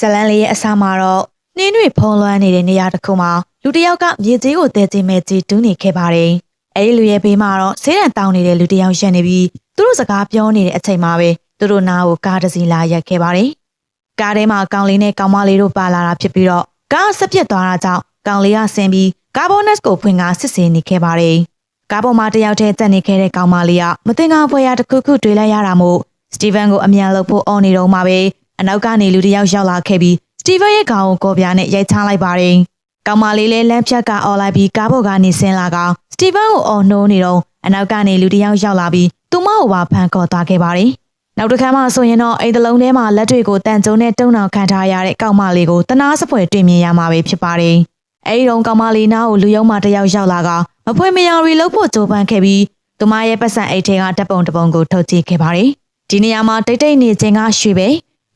ဇလန်လေးရဲ့အစားမှာတော့နှင်းတွေဖုံးလွှမ်းနေတဲ့နေရာတစ်ခုမှာလူတစ်ယောက်ကမြေကြီးကိုတဲကြီးမဲ့ကြီးတူးနေခဲ့ပါတယ်။အဲဒီလူရဲ့ဘေးမှာတော့ဆေးရန်တောင်းနေတဲ့လူတစ်ယောက်ရက်နေပြီးသူတို့စကားပြောနေတဲ့အချိန်မှာပဲသူတို့နားကိုကားတစ်စီးလာရက်ခဲ့ပါတယ်။ကားထဲမှာကောင်လေးနဲ့ကောင်မလေးတို့ပါလာတာဖြစ်ပြီးတော့ကားဆက်ပြတ်သွားတာကြောင့်ကောင်လေးကဆင်းပြီးကာဘောနက်ကိုဖွင့်ကားစစ်ဆေးနေခဲ့ပါတယ်။ကားပေါ်မှာတယောက်တည်းတက်နေခဲ့တဲ့ကောင်မလေးကမတင်ကားဖွဲရတစ်ခုခုတွေးလိုက်ရတာမို့စတီဗန်ကိုအမြန်လုပ်ဖို့အော်နေတော့မှပဲ အနောက်ကနေလူတစ်ယောက်ရောက်လာခဲ့ပြီးစတီဗန်ရဲ့ခေါင်းကိုကော်ပြားနဲ့ရိုက်ချလိုက်ပါတယ်။ကောင်မလေးလည်းလမ်းဖြတ်ကအော်လိုက်ပြီးကားပေါ်ကနေဆင်းလာကောင်စတီဗန်ကိုအော်နှိုးနေတော့အနောက်ကနေလူတစ်ယောက်ရောက်လာပြီးသူမကိုပါဖမ်းခေါ်သွားခဲ့ပါတယ်။နောက်တစ်ခါမှဆိုရင်တော့အိမ်တလုံးထဲမှာလက်တွေကိုတန်ကျုံနဲ့တုံအောင်ခံထားရတဲ့ကောင်မလေးကိုတနာစပွဲတွေ့မြင်ရမှာပဲဖြစ်ပါတယ်။အဲဒီတော့ကောင်မလေးနားကိုလူယုံမတစ်ယောက်ရောက်လာကမဖွင့်မရရီလို့ဖို့ကြိုးပမ်းခဲ့ပြီးသူမရဲ့ပတ်စံအိတ်ထဲကတပ်ပုံတပုံကိုထုတ်ကြည့်ခဲ့ပါတယ်။ဒီနေရာမှာတိတ်တိတ်နေခြင်းကရွှေပဲ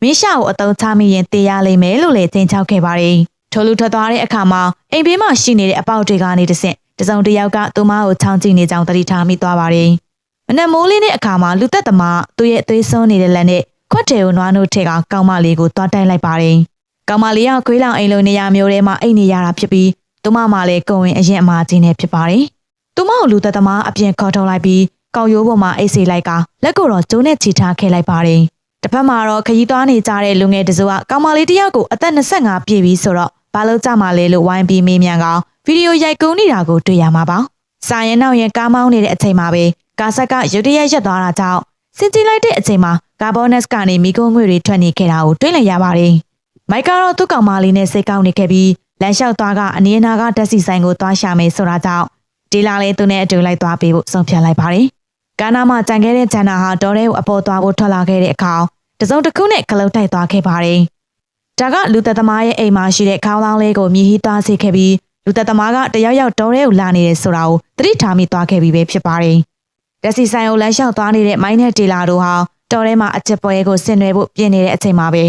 မင်းရှာကိုအတုံးချမိရင်တေးရလိမ့်မယ်လို့လည်းသင်ချောက်ခဲ့ပါတယ်။ထိုလူထွက်သွားတဲ့အခါမှာအိမ်ဘေးမှာရှိနေတဲ့အပေါက်တွေကနေတဆင့်တစုံတစ်ယောက်ကသူမကိုချောင်းကြည့်နေကြောင်းသတိထားမိသွားပါတယ်။မနက်မိုးလင်းတဲ့အခါမှာလူသက်သမားသူ့ရဲ့အသွေးစွန်းနေတဲ့လက်နဲ့ခွက်တယ်ကိုနွားနို့ထက်ကကောင်းမလေးကိုတွားတိုက်လိုက်ပါတယ်။ကောင်းမလေးကခွေးလောင်အိမ်လိုနေရာမျိုးထဲမှာအိတ်နေရတာဖြစ်ပြီးသူမမှလည်းကုံဝင်အရင်အမာကြီးနေဖြစ်ပါတယ်။သူမကိုလူသက်သမားအပြင်ခေါ်ထုတ်လိုက်ပြီးကောက်ရိုးပေါ်မှာအိတ်စီလိုက်ကလက်ကိုတော့ကျိုးနဲ့ချီထားခဲ့လိုက်ပါတယ်။ တစ်ဖက်မှာတော့ခရီးသွားနေကြတဲ့လူငယ်တစုကကောင်းမလေးတစ်ယောက်ကိုအသက်25ပြည့်ပြီဆိုတော့ဘာလို့ကြမှာလဲလို့ဝိုင်းပြီးမေးမြန်းကောင်ဗီဒီယိုရိုက်ကူးနေတာကိုတွေ့ရမှာပါ။စာရင်နောက်ရင်ကားမောင်းနေတဲ့အချိန်မှာပဲကာဆက်ကရုတ်တရက်ရက်သွားတာကြောင့်စင်ကြည့်လိုက်တဲ့အချိန်မှာကာဘောနက်စ်ကနေမီကုန်းငွေတွေထွက်နေခဲ့တာကိုတွေ့လိုက်ရပါတယ်။မိုက်ကတော့သူ့ကောင်မလေးနဲ့စိတ်ကောက်နေခဲ့ပြီးလမ်းလျှောက်သွားကအနီးအနားကတက်စီဆိုင်ကိုသွားရှာမယ်ဆိုတာကြောင့်ဒီလာလေးသူနဲ့အတူလိုက်သွားပေးဖို့ဆုံးဖြတ်လိုက်ပါတယ်။ကာနာမှာကြံခဲ့တဲ့ဂျန်နာဟာတော်ရဲကိုအပေါ်သွားဖို့ထွက်လာခဲ့တဲ့အခါ တစုံတစ်ခုနဲ့ကလုတ်တိုက်သွားခဲ့ပါတယ်။ဒါကလူသက်သမားရဲ့အိမ်မှာရှိတဲ့ခေါင်းလောင်းလေးကိုမြည်ဟီးသွားစေခဲ့ပြီးလူသက်သမားကတယောက်ယောက်တော်ရဲကိုလာနေတယ်ဆိုတာကိုသတိထားမိသွားခဲ့ပြီးပဲဖြစ်ပါတယ်။တက်စီဆိုင်ကိုလမ်းလျှောက်သွားနေတဲ့မိုင်းနဲ့တေလာတို့ဟာတော်ထဲမှာအချက်ပွဲကိုဆင်နွှဲဖို့ပြင်နေတဲ့အချိန်မှာပဲ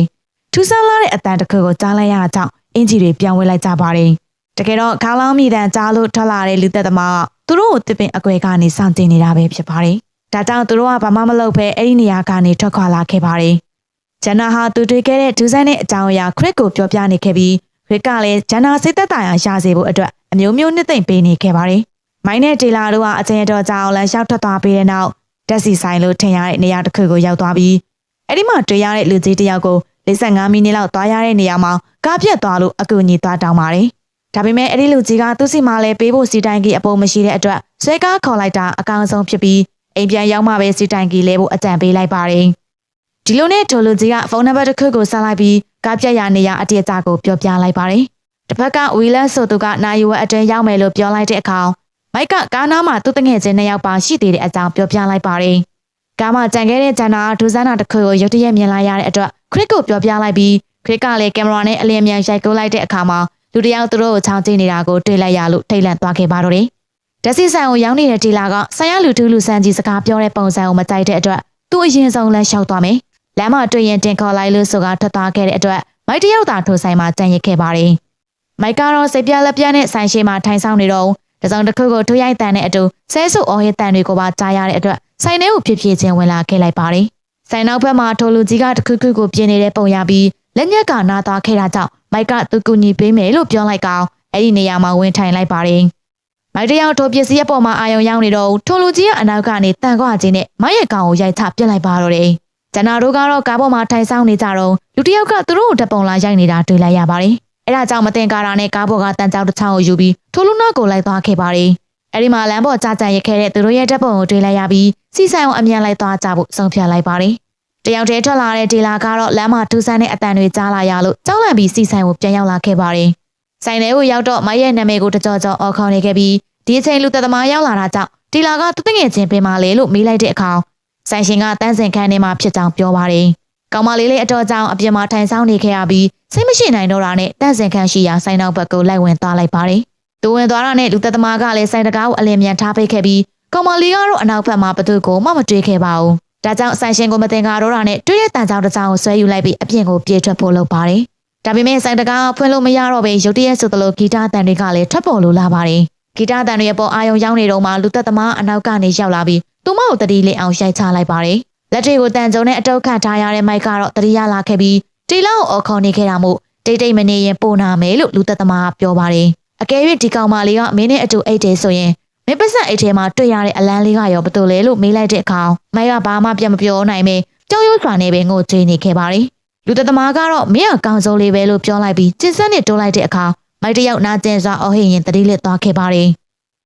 ထူးဆန်းလာတဲ့အတန်တစ်ခုကိုကြားလိုက်ရတာကြောင့်အင်ဂျီတွေပြောင်းဝင်လိုက်ကြပါတယ်။တကယ်တော့ခေါင်းလောင်းမိတန်ကြားလို့ထွက်လာတဲ့လူသက်သမားကသူတို့ကိုတစ်ပင်အကွယ်ကနေစောင့်ကြည့်နေတာပဲဖြစ်ပါတယ်။ ဒါကြောင့်သူတို့ကဘာမှမလုပ်ဘဲအဲ့ဒီနေရာကနေထွက်ခွာလာခဲ့ပါတယ်။ဂျန်နာဟာသူတွေ့ခဲ့တဲ့ဒူးဆန်းတဲ့အကြောင်းအရာခရစ်ကိုပြောပြနေခဲ့ပြီးခရစ်ကလည်းဂျန်နာစိတ်သက်သာရာရစေဖို့အတွက်အမျိုးမျိုးနှစ်သိမ့်ပေးနေခဲ့ပါတယ်။မိုင်းနဲ့ဒေလာတို့ကအကျဉ်းတော်ကြောင်လမ်းလျှောက်ထွက်သွားပြီးတဲ့နောက်တက်စီဆိုင်လို့ထင်ရတဲ့နေရာတစ်ခုကိုရောက်သွားပြီးအဲ့ဒီမှာတွေ့ရတဲ့လူကြီးတစ်ယောက်ကို45မိနစ်လောက်သွားရတဲ့နေရာမှာကားပြတ်သွားလို့အကူအညီသွားတောင်းပါတယ်။ဒါပေမဲ့အဲ့ဒီလူကြီးကသူ့စီမှာလည်းပေးဖို့စီတိုင်ကြီးအပေါ်မရှိတဲ့အတွက်ဆွဲကားခေါ်လိုက်တာအကောင်ဆုံးဖြစ်ပြီး အိမ်ပြန်ရောက်မှပဲစီတိုင်ကြီးလဲဖို့အကြံပေးလိုက်ပါတယ်။ဒီလိုနဲ့ထိုလူကြီးကဖုန်းနံပါတ်တစ်ခုကိုဆက်လိုက်ပြီးကားပြတ်ရနေရအတေအကြကိုပြောပြလိုက်ပါတယ်။တစ်ဖက်ကဝီလန်ဆိုသူကနိုင်ရွယ်အတွင်းရောက်မယ်လို့ပြောလိုက်တဲ့အခါမိုက်ကကားနားမှာသူ့တငယ်ချင်းနှစ်ယောက်ပါရှိသေးတဲ့အကြောင်းပြောပြလိုက်ပါတယ်။ကားမှာကြံခဲ့တဲ့ဂျန်နာဒူဇန်နာတစ်ခုကိုရုတ်တရက်မြင်လာရတဲ့အတွက်ခရစ်ကိုပြောပြလိုက်ပြီးခရစ်ကလည်းကင်မရာနဲ့အလင်းမြန်ရိုက်ကူးလိုက်တဲ့အခါမှာလူတစ်ယောက်သူတို့ကိုချောင်းကျနေတာကိုတွေ့လိုက်ရလို့ထိတ်လန့်သွားခဲ့ပါတော့တယ်။ ဓာတ်စီဆိုင်ကိုရောက်နေတဲ့ဒီလာကဆိုင်ရလူတူးလူဆန်းကြီးစကားပြောတဲ့ပုံစံကိုမကြိုက်တဲ့အတွက်သူ့အရင်ဆုံးလမ်းလျှောက်သွားမယ်။လမ်းမှာတွေ့ရင်တင်ခေါ်လိုက်လို့ဆိုကထွက်သွားခဲ့တဲ့အတွက်မိုက်တယောက်သာထိုဆိုင်မှာကြံရစ်ခဲ့ပါတယ်။မိုက်ကတော့စိတ်ပြလက်ပြနဲ့ဆိုင်ရှိမှာထိုင်ဆောင်နေတော့တစုံတစ်ခုကိုထိုးရိုက်တန်တဲ့အတူဆဲဆုပ်အော်ဟစ်တန်တွေကိုပါကြားရတဲ့အတွက်ဆိုင်ထဲကိုဖြစ်ဖြစ်ချင်းဝင်လာခဲ့လိုက်ပါတယ်။ဆိုင်နောက်ဘက်မှာထိုလူကြီးကတခုခုကိုပြင်းနေတဲ့ပုံရပြီးလက်ညက်ကနားသွားခဲ့တာကြောင့်မိုက်ကသူကူညီပေးမယ်လို့ပြောလိုက်ကောင်အဲ့ဒီနေရာမှာဝင်ထိုင်လိုက်ပါတယ်။ မိုက်တယောက်ထိုပစ္စည်းအပေါ်မှာအာယုံရောက်နေတော့ထိုလူကြီးကအနောက်ကနေတန်ခွခြင်းနဲ့မိုက်ရဲ့ကောင်ကိုရိုက်ချပြစ်လိုက်ပါတော့တယ်။ကျန်နာတို့ကတော့ကားပေါ်မှာထိုင်ဆောင်နေကြတော့လူတစ်ယောက်ကသူတို့ကိုတပ်ပုံလာရိုက်နေတာတွေ့လိုက်ရပါတယ်။အဲဒါကြောင့်မတင်ကားတာနဲ့ကားပေါ်ကတန်ကြောက်တစ်ချောင်းကိုယူပြီးထိုလူနောက်ကိုလိုက်သွားခဲ့ပါတယ်။အဲဒီမှာလမ်းပေါ်ကြာကြာရခဲ့တဲ့သူတို့ရဲ့တပ်ပုံကိုတွေ့လိုက်ရပြီးစီဆိုင်ကိုအမြန်လိုက်သွားကြဖို့ဆုံးဖြတ်လိုက်ပါတယ်။တယောက်တည်းထွက်လာတဲ့ဒေလာကတော့လမ်းမှာထူးဆန်းတဲ့အတန်တွေကြားလာရလို့ကြောက်လန့်ပြီးစီဆိုင်ကိုပြန်ရောက်လာခဲ့ပါတယ်။ဆိုင်ထဲကိုရောက်တော့မရဲ့နာမည်ကိုတကြောကြောအော်ခေါ်နေခဲ့ပြီး ဒီအချိန်လူသက်သမားရောက်လာတာကြောင့်ဒေလာကသူတငယ်ချင်းပင်မလေလို့မေးလိုက်တဲ့အခါဆိုင်ရှင်ကတန်းစင်ခန်းထဲမှာဖြစ်ကြောင်ပြောပါတယ်။ကောင်မလေးလေးအတော်ကြောင်အပြင်မှာထိုင်ဆောင်နေခဲ့ရပြီးစိတ်မရှိနိုင်တော့တာနဲ့တန့်စင်ခန်းရှိရာဆိုင်နောက်ဘက်ကိုလိုက်ဝင်သွားလိုက်ပါတယ်။သူဝင်သွားတာနဲ့လူသက်သမားကလည်းဆိုင်တကားကိုအလင်းမြန်ထားပေးခဲ့ပြီးကောင်မလေးကတော့အနောက်ဘက်မှာဘသူကိုမှမတွေးခဲ့ပါဘူး။ဒါကြောင့်ဆိုင်ရှင်ကိုမတင်ကားတော့တာနဲ့တွေ့တဲ့တန်ကြောင်တစ်ကြောင်ကိုဆွဲယူလိုက်ပြီးအပြင်ကိုပြေးထွက်ဖို့လုပ်ပါတယ်။ဒါပေမဲ့ဆိုင်တကားဖွင့်လို့မရတော့ဘဲရုတ်တရက်ဆိုသလိုဂီတတန်တွေကလည်းထွက်ပေါ်လို့လာပါတယ်။ ဂီတတန်တွေပေါ်အာယုံရောက်နေတော့မှလူသက်သမားအနောက်ကနေရောက်လာပြီးသူမကိုတတိလေးအောင်ရိုက်ချလိုက်ပါတယ်။လက်တွေကိုတန်ကြုံနဲ့အတုတ်ခတ်ထားရတဲ့မိုက်ကတော့တတိယလာခဲ့ပြီးတီလာကိုအော်ခေါ်နေခဲ့တာမို့တိတ်တိတ်မနေရင်ပိုနာမယ်လို့လူသက်သမားကပြောပါတယ်အကယ်၍ဒီကောင်မလေးကမင်းနဲ့အတူအိတ်တယ်ဆိုရင်မင်းပစံအိတ်ထဲမှာတွေ့ရတဲ့အလန်းလေးကရောဘယ်လိုလဲလို့မေးလိုက်တဲ့အခါမိုက်ကဘာမှပြန်မပြောနိုင်ပဲကြောက်ရွံ့စွာနဲ့ပဲငိုကြွေးနေခဲ့ပါတယ်လူသက်သမားကတော့မင်းကကောင်းဆုံးလေးပဲလို့ပြောလိုက်ပြီးကျင်းစက်နဲ့တိုးလိုက်တဲ့အခါ မိုက်တယောက်နာကျင်စွာအော်ဟစ်ရင်တတိလက်သွားခဲ့ပါတယ်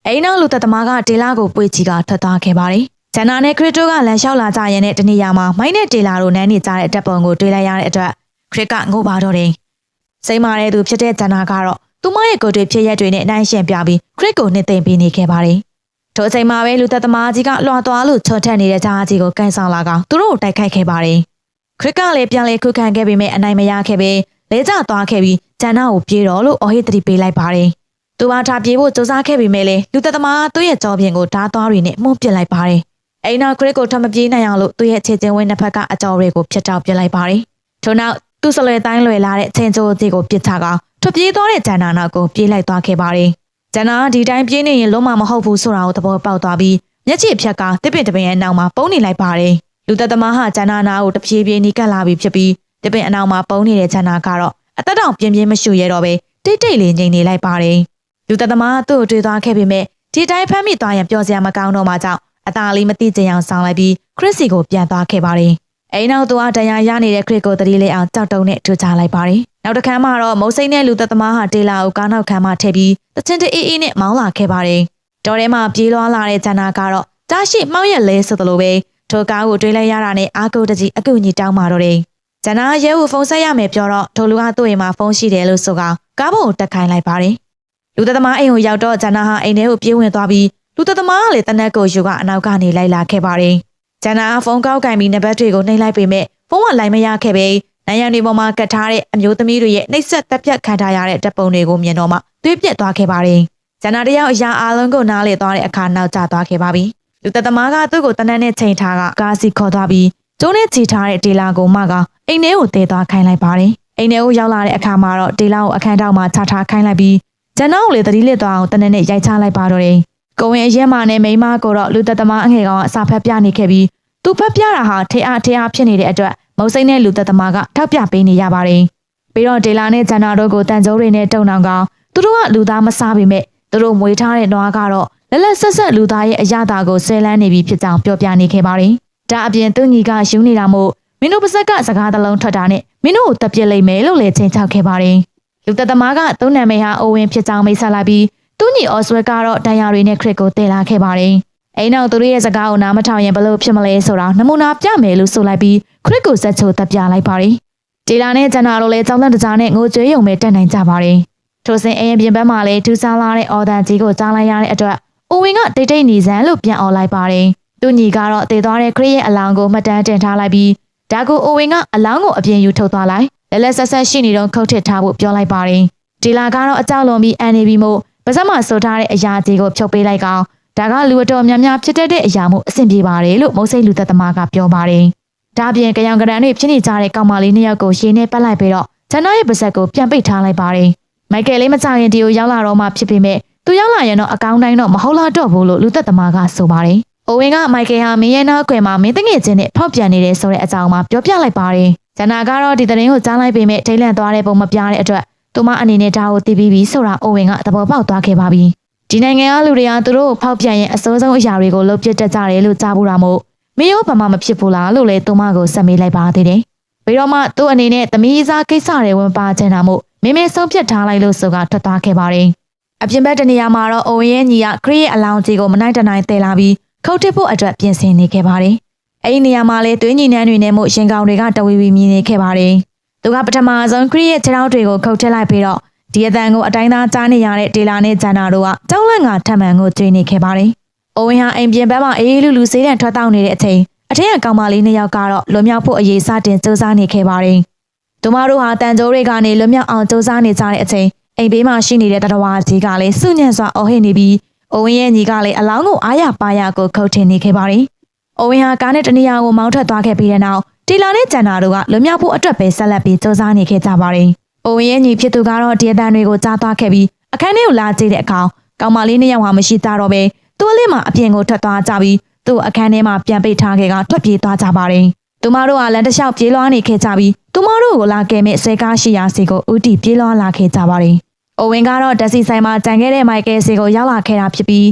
အိမ်နောက်လူသက်သမားကတေလာကိုပွေချီကထွက်သွားခဲ့ပါတယ်ဂျန်နာနဲ့ခရစ်တိုကလမ်းလျှောက်လာကြရင်တဲ့တနေ့ရမှာမိုင်းနဲ့တေလာတို့နန်းနေကြတဲ့တပ်ပုံကိုတွေ့လိုက်ရတဲ့အတွက်ခရစ်ကငိုပါတော့တယ်။စိတ်မာတဲ့သူဖြစ်တဲ့ဂျန်နာကတော့သူမရဲ့ကိုယ်တွေဖြစ်ရက်တွေနဲ့အနိုင်ရှင်ပြပြီးခရစ်ကိုနှစ်သိမ့်ပေးနေခဲ့ပါတယ်။ထိုအချိန်မှာပဲလူသက်သမားကြီးကလွှာသွားလို့ချော်ထက်နေတဲ့ကြားကြီးကိုကန်ဆောင်လာကသူတို့ကိုတိုက်ခိုက်ခဲ့ပါတယ်။ခရစ်ကလည်းပြန်လေခုခံခဲ့ပြီးမြဲအနိုင်မရခဲ့ပဲလဲကျသွားခဲ့ပြီး ဂျန်နာကိုပြေးတော့လို့အော်ဟစ်တတိပေးလိုက်ပါတယ်။သူမထားပြေးဖို့စူးစမ်းခဲ့ပြီးမြဲလေလူသက်သမားသူ့ရဲ့ကြောပြင်ကိုဓာတ်သွားတွေနဲ့မှုန့်ပစ်လိုက်ပါတယ်။အိမ်နောက်ခရစ်ကိုထမပြေးနိုင်အောင်လို့သူ့ရဲ့ခြေချင်းဝင်းနှစ်ဖက်ကအကြောတွေကိုဖျက်တောက်ပစ်လိုက်ပါတယ်။ထို့နောက်သူ့စလွယ်တိုင်းလွယ်လာတဲ့ချင်းချိုးကြီးကိုပစ်ချကထွက်ပြေးသွားတဲ့ဂျန်နာနောက်ကိုပြေးလိုက်သွားခဲ့ပါတယ်။ဂျန်နာဒီတိုင်းပြေးနေရင်လုံးဝမဟုတ်ဘူးဆိုတာကိုသဘောပေါက်သွားပြီးမျက်ခြေဖြတ်ကတစ်ပင်တစ်ပင်ရဲ့နောက်မှာပုံနေလိုက်ပါတယ်။လူသက်သမားဟာဂျန်နာနာကိုတပြေးပြေးနီးကပ်လာပြီးဖြစ်ပြီးတစ်ပင်အနောက်မှာပုံနေတဲ့ဂျန်နာကတော့ အသက်တောင်ပြင်းပြင်းမရှူရတော့ပဲတိတ်တိတ်လေးငြိမ်နေလိုက်ပါတယ်။လူသက်သမားသူ့ကိုတွေ့သွားခဲ့ပေမဲ့ဒီတိုင်းဖမ်းမိသွားရင်ပျော်စရာမကောင်းတော့မှကြောင့်အသာလေးမသိကြအောင်ဆောင်လိုက်ပြီးခရစ်စီကိုပြန်သွားခဲ့ပါတယ်။အိမ်နောက်သူကတရားရနေတဲ့ခရစ်ကိုတတိလေးအောင်ကြောက်တုံနဲ့ထူချလိုက်ပါတယ်။နောက်တစ်ခါမှတော့မုတ်စိမ့်တဲ့လူသက်သမားဟာတေလာကိုကားနောက်ခန်းမှာထည့်ပြီးတချင်တအေးအေးနဲ့မောင်းလာခဲ့ပါတယ်။တော်ထဲမှာပြေးလွှားလာတဲ့ဂျန်နာကတော့တားရှိမောင်းရက်လဲဆိုသလိုပဲထိုကားကိုတွေးလိုက်ရတာနဲ့အာကုတ်တကြီးအကူကြီးတောင်းมาတော့တယ်။ ဂျန်နာရဲကိုဖုန်းဆက်ရမယ်ပြောတော့ထိုလူကသူ့အိမ်မှာဖုန်းရှိတယ်လို့ဆိုကကားပေါ်ကိုတက်ခိုင်းလိုက်ပါတယ်။လူသက်သမားအိမ်ကိုရောက်တော့ဂျန်နာဟာအိမ်ထဲကိုပြေးဝင်သွားပြီးလူသက်သမားကလည်းတနက်ကိုယူကအနောက်ကနေလိုက်လာခဲ့ပါတယ်။ဂျန်နာဖုန်းကောက်ကင်ပြီးနံပါတ်တွေကိုနှိမ့်လိုက်ပေမဲ့ဖုန်းကလိုင်းမရခဲ့ပဲနိုင်ရန်တွေပေါ်မှာကတ်ထားတဲ့အမျိုးသမီးတွေရဲ့နှိပ်စက်တပ်ပြတ်ခံထားရတဲ့တပ်ပုံတွေကိုမြင်တော့မှသွေးပြက်သွားခဲ့ပါတယ်။ဂျန်နာတယောက်အရာအားလုံးကိုနားလေသွားတဲ့အခါနောက်ကျသွားခဲ့ပါပြီ။လူသက်သမားကသူ့ကိုတနက်နဲ့ချိန်ထားကကားစီခေါ်သွားပြီးကျုံးနဲ့ချီထားတဲ့ဒေလာကိုမှက အိမ်ထဲကိုတည်သွားခိုင်းလိုက်ပါတယ်။အိမ်ထဲကိုရောက်လာတဲ့အခါမှာတော့ဒေလာကိုအခန်းထောက်မှာချထားခိုင်းလိုက်ပြီးဂျန်နာကိုလည်းတတိလက်သွားအောင်တနက်နဲ့ရိုက်ချလိုက်ပါတော့တယ်။ကိုဝင်အရက်မာနဲ့မိန်းမကိုတော့လူသက်သမားအငယ်ကောင်ကအစာဖက်ပြနေခဲ့ပြီးသူဖက်ပြတာဟာထေအားထေအားဖြစ်နေတဲ့အတွက်မုတ်စိမ့်တဲ့လူသက်သမားကထောက်ပြပေးနေရပါတယ်။ပြီးတော့ဒေလာနဲ့ဂျန်နာတို့ကိုတန်ကြိုးတွေနဲ့တုံအောင်ကောင်သူတို့ကလူသားမစားပေမဲ့သူတို့မွေးထားတဲ့နွားကတော့လက်လက်ဆက်ဆက်လူသားရဲ့အရသာကိုဆဲလန်းနေပြီဖြစ်ကြောင်းပြောပြနေခဲ့ပါတယ်။ဒါအပြင်သူညီကယူနေတာမို့ မင်းတို့ပါဇက်ကစကားတစ်လုံးထွက်တာနဲ့မင်းတို့ကိုတပ်ပစ်လိုက်မယ်လို့လည်းချိန်ချောက်ခဲ့ပါတယ်။လူသက်သမားကသူ့နာမည်ဟာအိုဝင်ဖြစ်ကြောင်းမိတ်ဆက်လိုက်ပြီးသူညီအော်ဆွဲကတော့တန်ရာတွေနဲ့ခရစ်ကိုတည်လာခဲ့ပါတယ်။အိမ်နောက်သူတို့ရဲ့စကားကိုနားမထောင်ရင်ဘလို့ဖြစ်မလဲဆိုတာနမူနာပြမယ်လို့ဆိုလိုက်ပြီးခရစ်ကိုဆက်ချိုတပ်ပြလိုက်ပါတယ်။ဒေလာနဲ့ဂျန်နာတို့လည်းကြောင်းလက်တကြားနဲ့ငိုကြွေးရုံပဲတက်နိုင်ကြပါတယ်။ထိုစဉ်အရင်ပြင်ပန်းမှာလည်းထူးဆန်းလာတဲ့အော်ဒန်ကြီးကိုကြားလိုက်ရတဲ့အတွက်အိုဝင်ကတိတ်တိတ်နေစမ်းလို့ပြန်អော်လိုက်ပါတယ်။သူညီကတော့တည်သွားတဲ့ခရစ်ရဲ့အလောင်းကိုမှတ်တမ်းတင်ထားလိုက်ပြီး ဒါကိုအိုဝင်ကအလောင်းကိုအပြင်ယူထုတ်သွားလိုက်လက်လက်ဆက်ဆက်ရှိနေတော့ခုတ်ထစ်ထားဖို့ပြောလိုက်ပါတယ်။ဒီလာကတော့အကြောက်လွန်ပြီးအန်နေပြီးမို့ပါစက်မှာဆိုထားတဲ့အရာကြီးကိုဖြုတ်ပေးလိုက်ကောင်ဒါကလူအတော်များများဖြစ်တတ်တဲ့အရာမို့အဆင်ပြေပါတယ်လို့မုတ်စိတ်လူသက်သမားကပြောပါတယ်။ဒါပြင်ကြောင်ကရန်တွေဖြစ်နေကြတဲ့ကောင်မလေးနှစ်ယောက်ကိုရှင်းနေပတ်လိုက်ပြီးတော့ဂျန်နာရဲ့ပါစက်ကိုပြန်ပိတ်ထားလိုက်ပါတယ်။မိုက်ကယ်လေးမကြရင်ဒီကိုရောက်လာတော့မှဖြစ်ပေမဲ့သူရောက်လာရင်တော့အကောင်းတိုင်းတော့မဟုတ်လားတော့ဘူးလို့လူသက်သမားကဆိုပါတယ်။ အိုဝင်ကမိုက်ကယ်ဟာမင်းရဲ့နောက်ကွယ်မှာမင်းတငယ်ချင်းနဲ့ဖောက်ပြန်နေတယ်ဆိုတဲ့အကြောင်းမှပြောပြလိုက်ပါတယ်။ဂျန်နာကတော့ဒီသတင်းကိုကြားလိုက်ပေမဲ့ထိတ်လန့်သွားတဲ့ပုံမပြတဲ့အတွက်သူမအနေနဲ့ဒါကိုသိပြီးပြီဆိုတာအိုဝင်ကသဘောပေါက်သွားခဲ့ပါပြီ။ဒီနိုင်ငံကလူတွေကသူတို့ကိုဖောက်ပြန်ရင်အစိုးဆုံးအရာတွေကိုလုပ်ပြတတ်ကြတယ်လို့ကြားဖို့တာမို့မင်းရောဘာမှမဖြစ်ဘူးလားလို့လည်းသူမကိုဆက်မေးလိုက်ပါသေးတယ်။ပြီးတော့မှသူ့အနေနဲ့သမီးစားကိစ္စတွေဝင်ပါချင်တာမို့မင်းမင်းဆုံးဖြတ်ထားလိုက်လို့ဆိုကထွက်သွားခဲ့ပါတယ်။အပြင်ဘက်တနေရာမှာတော့အိုဝင်ရဲ့ညီကခရီးရဲ့အလောင်းကြီးကိုမနိုင်တနိုင်တည်လာပြီး ခုတ်ထစ်ဖို့အတွက်ပြင်ဆင်နေခဲ့ပါတယ်။အဲဒီနေရာမှာလေသွေးညီနှန်းတွေနဲ့မို့ရင်ကောင်တွေကတဝီဝီမြင်နေခဲ့ပါတယ်။သူကပထမဆုံးခရီးရဲ့ခြေထောက်တွေကိုခုတ်ထစ်လိုက်ပြီးတော့ဒီအတန်ကိုအတိုင်းသားကြားနေရတဲ့ဒေလာနဲ့ဂျန်နာတို့ကကြောက်လန့်ကထပ်မံကိုကြွေးနေခဲ့ပါတယ်။အိုဝင်ဟာအိမ်ပြင်ဘက်မှာအေးအေးလူလူစေးတံထွက်တောက်နေတဲ့အချိန်အထက်ကကောင်မလေးနှစ်ယောက်ကတော့လွန်မြောက်ဖို့အရေးစတင်စူးစမ်းနေခဲ့ပါတယ်။သူမတို့ဟာတန်ကြိုးတွေကနေလွန်မြောက်အောင်စူးစမ်းနေကြတဲ့အချိန်အိမ်ဘေးမှာရှိနေတဲ့တရဝါကြီးကလည်းစုညံ့စွာအော်ဟစ်နေပြီး အိုဝင်ရဲ့ညီကလည်းအလောင်းကိုအားရပါရကိုခုတ်ထင်နေခဲ့ပါတယ်။အိုဝင်ဟာကားနဲ့တနေရာကိုမောင်းထွက်သွားခဲ့ပြီးတဲ့နောက်တီလာနဲ့ဂျန်နာတို့ကလွန်မြောက်ဖို့အတွက်ပဲဆက်လက်ပြီးစူးစမ်းနေခဲ့ကြပါတယ်။အိုဝင်ရဲ့ညီဖြစ်သူကတော့ဒီအတန်တွေကိုကြားသွားခဲ့ပြီးအခန်းထဲကိုလာကြည့်တဲ့အခါကောင်မလေးနှစ်ယောက်ဟာမရှိကြတော့ပဲသူ့လေးမှာအပြင်ကိုထွက်သွားကြပြီးသူ့အခန်းထဲမှာပြန်ပိတ်ထားခဲ့ကထွက်ပြေးသွားကြပါတယ်။သူမတို့ကလမ်းတစ်လျှောက်ပြေးလွှားနေခဲ့ကြပြီးသူမတို့ကိုလာကဲမဲ့စေကားရှိရာစီကိုဦးတီပြေးလွှားလာခဲ့ကြပါတယ်။ အိုဝင်ကတော့ဓာတ်စီဆိုင်မှာတန်ခဲ့တဲ့မိုက်ကယ်စီကိုရောက်လာခဲ့တာဖြစ်ပြီး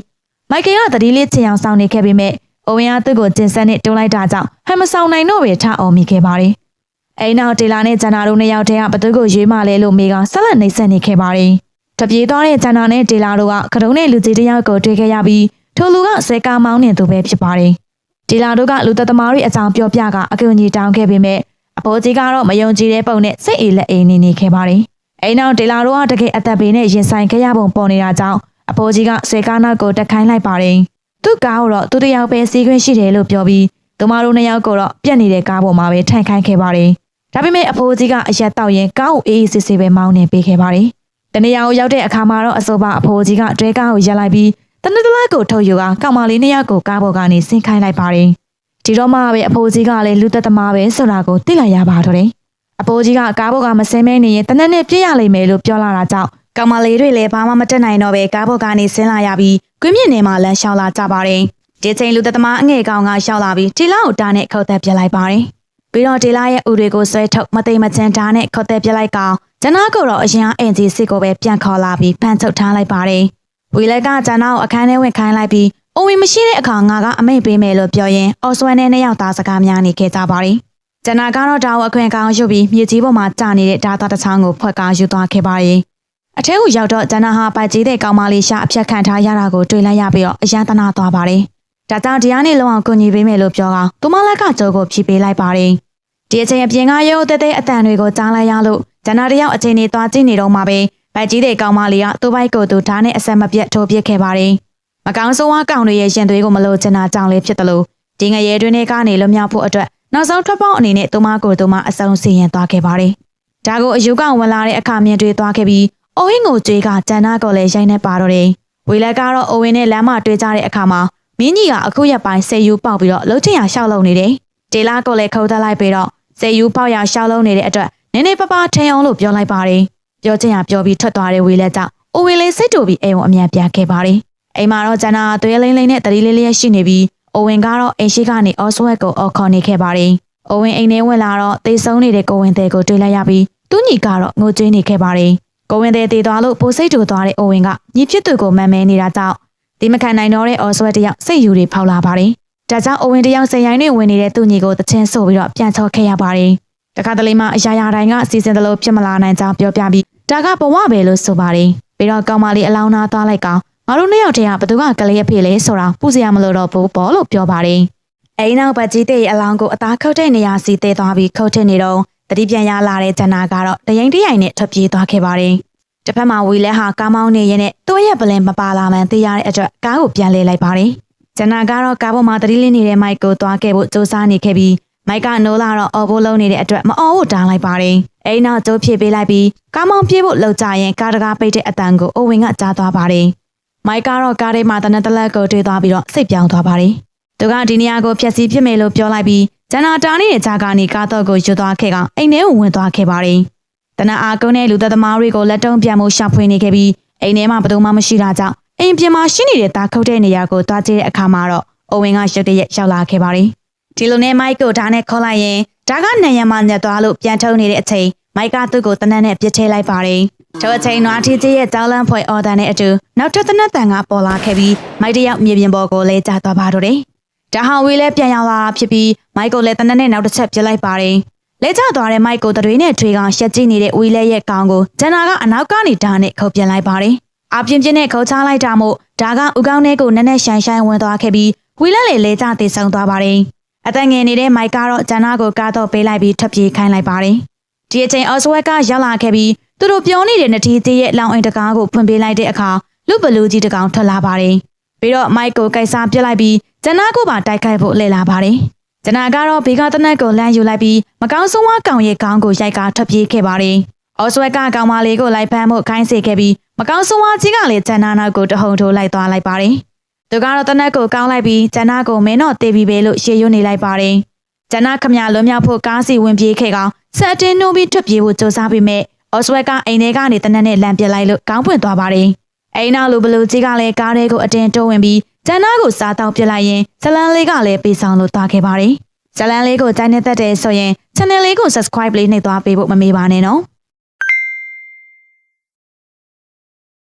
မိုက်ကယ်ကတတိလေးချင်အောင်စောင့်နေခဲ့ပေမဲ့အိုဝင်ကသူ့ကိုကျင်ဆက်နဲ့တွန်းလိုက်တာကြောင့်ဟန်မဆောင်နိုင်တော့ပဲထအောင်မိခဲ့ပါတယ်။အိမ်နောက်တေလာနဲ့ဂျန်နာတို့နှစ်ယောက်တည်းကဘသူကိုရွေးမလဲလို့မိကဆက်လက်နှိပ်စက်နေခဲ့ပါတယ်။တပြေးသွားတဲ့ဂျန်နာနဲ့တေလာတို့ကကတုံးနဲ့လူကြီးတစ်ယောက်ကိုတွေ့ခဲ့ရပြီးထိုလူကဆဲကားမောင်းနေသူပဲဖြစ်ပါတယ်။တေလာတို့ကလူသက်သမားတွေအကြောင်းပြောပြကအကူအညီတောင်းခဲ့ပေမဲ့အဖိုးကြီးကတော့မယုံကြည်တဲ့ပုံနဲ့စိတ်အေးလက်အေးနေနေခဲ့ပါတယ်။ အိမ်နောက်ဒေလာတို့ကတကယ်အသက်ဘေးနဲ့ရင်ဆိုင်ခဲ့ရပုံပေါ်နေတာကြောင့်အဖိုးကြီးကဆွေကားနောက်ကိုတက်ခိုင်းလိုက်ပါတယ်။သူ့ကားကိုတော့သူတစ်ယောက်ပဲစီးခွင့်ရှိတယ်လို့ပြောပြီးသူမတို့နှစ်ယောက်ကိုတော့ပြက်နေတဲ့ကားပေါ်မှာပဲထိုင်ခိုင်းခဲ့ပါတယ်။ဒါပေမဲ့အဖိုးကြီးကအရက်တောက်ရင်ကားကိုအေးအေးဆေးဆေးပဲမောင်းနေပေးခဲ့ပါတယ်။တနေရာကိုရောက်တဲ့အခါမှာတော့အဆိုပါအဖိုးကြီးကတွဲကားကိုရက်လိုက်ပြီးတနက်တလက်ကိုထုတ်ယူကကောင်မလေးနှစ်ယောက်ကိုကားပေါ်ကနေဆင်းခိုင်းလိုက်ပါတယ်။ဒီတော့မှပဲအဖိုးကြီးကလည်းလူသက်သမားပဲဆိုတာကိုသိလိုက်ရပါတော့တယ်။ အဖိုးကြီးကကားပေါ်ကမစင်းမဲနေရင်တနက်နဲ့ပြည့်ရလိမ့်မယ်လို့ပြောလာတာကြောင့်ကောင်မလေးတွေလည်းဘာမှမတက်နိုင်တော့ပဲကားပေါ်ကနေဆင်းလာရပြီးကွင်းမြင့်နေမှလမ်းလျှောက်လာကြပါတယ်။ဒီချိန်လူသက်သမားအငယ်ကောင်ကရှောက်လာပြီးတီလာကိုတားနဲ့ခုတ်သက်ပြလိုက်ပါတယ်။ပြီးတော့တီလာရဲ့ဥတွေကိုဆွဲထုတ်မသိမချင်တားနဲ့ခုတ်သက်ပြလိုက်ကောင်ဂျနာကိုတော့အရင်အင်ဂျီစစ်ကိုပဲပြန်ခေါ်လာပြီးဖန်ချုပ်ထားလိုက်ပါတယ်။ဝီလက်ကဂျနာကိုအခန်းထဲဝင်ခိုင်းလိုက်ပြီးအိုဝီမရှိတဲ့အခါငါကအမိတ်ပေးမယ်လို့ပြောရင်အော်ဆွမ်နဲ့နှစ်ယောက်သားစကားများနေခဲ့ကြပါတယ်။ ဂျနာကတော့ဒါကိုအခွင့်ကောင်းယူပြီးမြေကြီးပေါ်မှာကြာနေတဲ့ဒါသားတစ်ချောင်းကိုဖွက်ကားယူသွားခဲ့ပါတယ်။အထဲကိုရောက်တော့ဂျနာဟာပိုက်ကြီးတဲ့ကောင်မလေးရှာအဖြတ်ခံထားရတာကိုတွေ့လိုက်ရပြီးတော့အယံတနာသွားပါတယ်။ဒါကြောင့်တရားနဲ့လုံအောင်ကူညီပေးမယ်လို့ပြောကသူမလက်ကကြိုးကိုဖြီးပေးလိုက်ပါတယ်။ဒီအချိန်အပြင်ကရုပ်သေးသေးအတန်တွေကိုကြားလိုက်ရလို့ဂျနာတယောက်အချိန်နေသွားကြည့်နေတော့မှပဲပိုက်ကြီးတဲ့ကောင်မလေးကသူ့ဘိုက်ကိုသူဓာတ်နဲ့အဆက်မပြတ်ထိုးပစ်ခဲ့ပါတယ်။မကောင်းဆိုးဝါးကောင်တွေရဲ့ရင်သွေးကိုမလို့ချင်တာကြောင့်လည်းဖြစ်တယ်လို့ဒီငရဲတွင်တွေကနေလွမြောက်ဖို့အတွက် နောက်ဆုံးထွက်ပေါက်အနေနဲ့သူမကိုသူမအဆုံးစီရင်သွားခဲ့ပါတယ်။ဒါကိုအယူကောင်ဝင်လာတဲ့အခါမြင်တွေ့သွားခဲ့ပြီးအိုဝင်းကိုကြွေးကဂျန်နာကိုလည်းရိုက်နေပါတော့တယ်။ဝေလက်ကတော့အိုဝင်းနဲ့လမ်းမတွေ့ကြတဲ့အခါမှာမင်းကြီးကအခုရက်ပိုင်းဆေယူပေါက်ပြီးတော့လှုပ်ချင်ရရှောက်လုံနေတယ်။ဒေလာကိုလည်းခုတ်တက်လိုက်ပြီးတော့ဆေယူပေါက်ရရှောက်လုံနေတဲ့အတွက်နည်းနည်းပပထင်အောင်လို့ပြောလိုက်ပါတယ်။ပြောချင်ရပြောပြီးထွက်သွားတဲ့ဝေလက်ကြောင့်အိုဝင်းလေးစိတ်တူပြီးအိမ်ကိုအမြန်ပြန်ခဲ့ပါတယ်အိမ်မှာတော့ဂျန်နာသွေးလိမ့်လိမ့်နဲ့တတိလေးလေးရှိနေပြီး အိုဝင်ကတော့အိမ်ရှိကနေအော်ဆွဲကိုအော်ခေါ်နေခဲ့ပါတယ်။အိုဝင်အိမ်ထဲဝင်လာတော့တေဆုံးနေတဲ့ကိုဝင်တဲ့ကိုတွေ့လိုက်ရပြီးသူ့ညီကတော့ငိုကြွေးနေခဲ့ပါတယ်။ကိုဝင်တဲ့တည်သွားလို့ပိုစိတ်တူသွားတဲ့အိုဝင်ကညီဖြစ်သူကိုမန်မဲနေတာကြောင့်ဒီမခံနိုင်တော့တဲ့အော်ဆွဲတယောက်စိတ်ယူတွေဖောက်လာပါတယ်။ဒါကြောင့်အိုဝင်တယောက်စင်ရိုင်းတွေဝင်နေတဲ့သူ့ညီကိုတချင်းဆိုပြီးတော့ပြန်ချော်ခဲ့ရပါတယ်။တခါတလေမှအရာရာတိုင်းကစီစဉ်တယ်လို့ဖြစ်မလာနိုင်ကြောင်းပြောပြပြီးဒါကဘဝပဲလို့ဆိုပါတယ်။ပြီးတော့ကောင်မလေးအလောင်းသားသွားလိုက်ကောင် ငါတို့နှစ်ယောက်တည်းကဘသူကကလေးအဖေလဲဆိုတာပူစရာမလိုတော့ဘူးပေါ့လို့ပြောပါတယ်။အိမ်နောက်ပတ်ကြီးတဲ့အလောင်းကိုအသားခုတ်တဲ့နေရာစီတဲသွားပြီးခုတ်ထစ်နေတော့တတိပြန်ရလာတဲ့ဂျန်နာကတော့တရင်တရိုင်နဲ့ထွက်ပြေးသွားခဲ့ပါတယ်။တစ်ဖက်မှာဝီလဲဟာကားမောင်းနေရင်နဲ့သူ့ရဲ့ပလင်မပါလာမှန်းသိရတဲ့အတွက်ကားကိုပြန်လဲလိုက်ပါတယ်။ဂျန်နာကတော့ကားပေါ်မှာတတိလင်းနေတဲ့မိုက်ကိုသွားခဲ့ဖို့စူးစမ်းနေခဲ့ပြီးမိုက်ကနိုးလာတော့အော်ဘိုးလုံးနေတဲ့အတွက်မအော်ဖို့တားလိုက်ပါတယ်။အိမ်နောက်ကျိုးဖြည့်ပေးလိုက်ပြီးကားမောင်းပြေးဖို့လှုပ်ကြရင်ကားတကားပိတ်တဲ့အတန်ကိုအိုဝင်ကကြားသွားပါတယ်။ မိုက်ကတော့ကားထဲမှာတနက်တလက်ကိုတွေ့သွားပြီးတော့စိတ်ပြောင်းသွားပါတယ်။သူကဒီနေရာကိုဖျက်ဆီးပစ်မယ်လို့ပြောလိုက်ပြီးဂျန်နာတာနေတဲ့ဂျာကနေကားတော့ကိုယူသွားခဲ့ကအိမ်ထဲကိုဝင်သွားခဲ့ပါတယ်။တနက်အားကုန်းတဲ့လူသက်သမားတွေကိုလက်တုံးပြန်မှုရှာဖွေနေခဲ့ပြီးအိမ်ထဲမှာဘယ်သူမှမရှိတာကြောင့်အိမ်ပြင်မှာရှိနေတဲ့တာခုတ်တဲ့နေရာကိုသွားကြည့်တဲ့အခါမှာတော့အိုဝင်ကရုတ်တရက်ရောက်လာခဲ့ပါတယ်။ဒီလိုနဲ့မိုက်ကိုဓာတ်နဲ့ခေါ်လိုက်ရင်ဓာတ်ကနံရံမှညက်သွားလို့ပြန်ထုံနေတဲ့အချိန်မိုက်ကသူ့ကိုတနက်နဲ့ပြစ်ထည့်လိုက်ပါတယ်။ ထိုအချိန်နွားထီကြီးရဲ့တောင်းလန့်ဖွယ်အော်ဒါနဲ့အတူနောက်ထပ်တနက်တန်ကပေါ်လာခဲ့ပြီးမိုက်တယောက်မြေပြင်ပေါ်ကိုလဲကျသွားပါတော့တယ်။ဒါဟာဝေးလဲပြန်ရောက်လာဖြစ်ပြီးမိုက်ကိုလည်းတနက်နဲ့နောက်တစ်ချက်ပြစ်လိုက်ပါတယ်။လဲကျသွားတဲ့မိုက်ကိုတတွေနဲ့ထွေကောင်ရှက်ကြည့်နေတဲ့ဝေးလဲရဲ့ကောင်ကိုဂျန်နာကအနောက်ကနေဓာတ်နဲ့ခုတ်ပြလိုက်ပါတယ်။အပြင်းပြင်းနဲ့ခုတ်ချလိုက်တာမို့ဒါကဥကောင်းထဲကိုနက်နက်ရှိုင်ရှိုင်ဝင်သွားခဲ့ပြီးဝေးလဲလေလဲကျတည်ဆုံသွားပါတယ်။အတန်ငယ်နေတဲ့မိုက်ကတော့ဂျန်နာကိုကားတော့ပေးလိုက်ပြီးထပ်ပြေးခိုင်းလိုက်ပါတယ်။ ဒီအချိန်အော်စဝက်ကရောက်လာခဲ့ပြီးသူတို့ပြောနေတဲ့နတီးသေးရဲ့လောင်အိမ်တကားကိုဖွင့်ပေးလိုက်တဲ့အခါလူဘလူးကြီးတကောင်ထွက်လာပါတယ်။ပြီးတော့မိုက်ကိုကိုက်စားပြစ်လိုက်ပြီးဂျနာကိုပါတိုက်ခိုက်ဖို့လှည့်လာပါတယ်။ဂျနာကတော့ဘေကတနက်ကိုလမ်းယူလိုက်ပြီးမကောင်းဆုံးဝါကောင်ရဲ့ခေါင်းကိုရိုက်ကားထွက်ပြေးခဲ့ပါတယ်။အော်ဆွဲကကောင်မလေးကိုလိုက်ဖမ်းဖို့ခိုင်းစေခဲ့ပြီးမကောင်းဆုံးဝါကြီးကလည်းဂျနာနောက်ကိုတဟုန်ထိုးလိုက်သွားလိုက်ပါတယ်။သူကတော့တနက်ကိုကောင်းလိုက်ပြီးဂျနာကိုမင်းတော့တေးပြီးပဲလို့ရှေ့ရွနေလိုက်ပါတယ်။ဂျနာခမရလွန်မြောက်ဖို့ကားစီဝင်ပြေးခဲ့ကောင် ဆက်အတင်းနှိုးပြီးထွက်ပြေးဖို့ကြိုးစားပြီးမဲ့အော်စဝက်ကအိမ်ထဲကနေတနက်နဲ့လမ်းပြလိုက်လို့ကောင်းပွင့်သွားပါတယ်။အိမ်နောက်လူဘလူကြီးကလည်းကားထဲကိုအတင်းတိုးဝင်ပြီးကျန်နာကိုစားတောက်ပြလိုက်ရင်ဇလန်းလေးကလည်းပေးဆောင်လို့သွားခဲ့ပါတယ်။ဇလန်းလေးကိုကြိုင်းနေတတ်တယ်ဆိုရင် channel လေးကို subscribe လေးနှိပ်သွားပေးဖို့မမေ့ပါနဲ့နော်